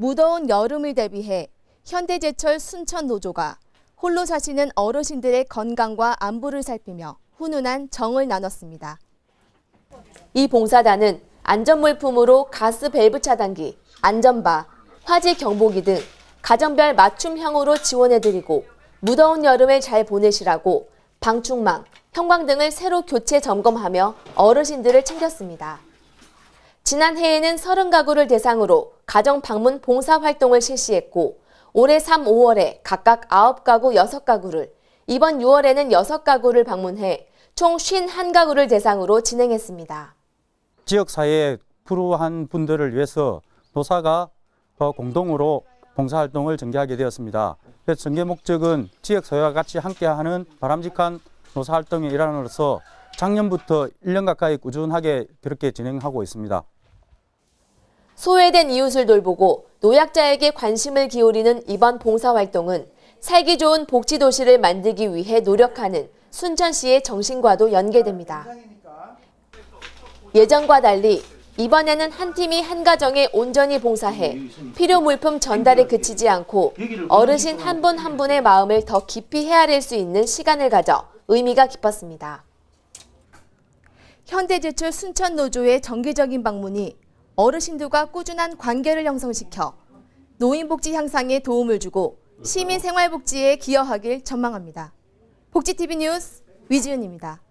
무더운 여름을 대비해 현대제철 순천노조가 홀로 사시는 어르신들의 건강과 안부를 살피며 훈훈한 정을 나눴습니다. 이 봉사단은 안전물품으로 가스 밸브 차단기, 안전바, 화재 경보기 등 가정별 맞춤형으로 지원해드리고 무더운 여름을 잘 보내시라고 방충망, 형광 등을 새로 교체 점검하며 어르신들을 챙겼습니다. 지난해에는 30가구를 대상으로 가정 방문 봉사 활동을 실시했고 올해 3, 5월에 각각 9가구 6가구를 이번 6월에는 6가구를 방문해 총 51가구를 대상으로 진행했습니다. 지역사회의 불우한 분들을 위해서 노사가 어, 공동으로 봉사활동을 전개하게 되었습니다. 그래서 전개 목적은 지역사회와 같이 함께하는 바람직한 노사활동의 일환으로서 작년부터 1년 가까이 꾸준하게 그렇게 진행하고 있습니다. 소외된 이웃을 돌보고 노약자에게 관심을 기울이는 이번 봉사활동은 살기 좋은 복지도시를 만들기 위해 노력하는 순천시의 정신과도 연계됩니다. 예전과 달리 이번에는 한 팀이 한 가정에 온전히 봉사해 필요 물품 전달에 그치지 않고 어르신 한 분한 분의 마음을 더 깊이 헤아릴 수 있는 시간을 가져 의미가 깊었습니다. 현대제철 순천노조의 정기적인 방문이 어르신들과 꾸준한 관계를 형성시켜 노인복지 향상에 도움을 주고 시민 생활복지에 기여하길 전망합니다. 복지TV 뉴스 위지은입니다.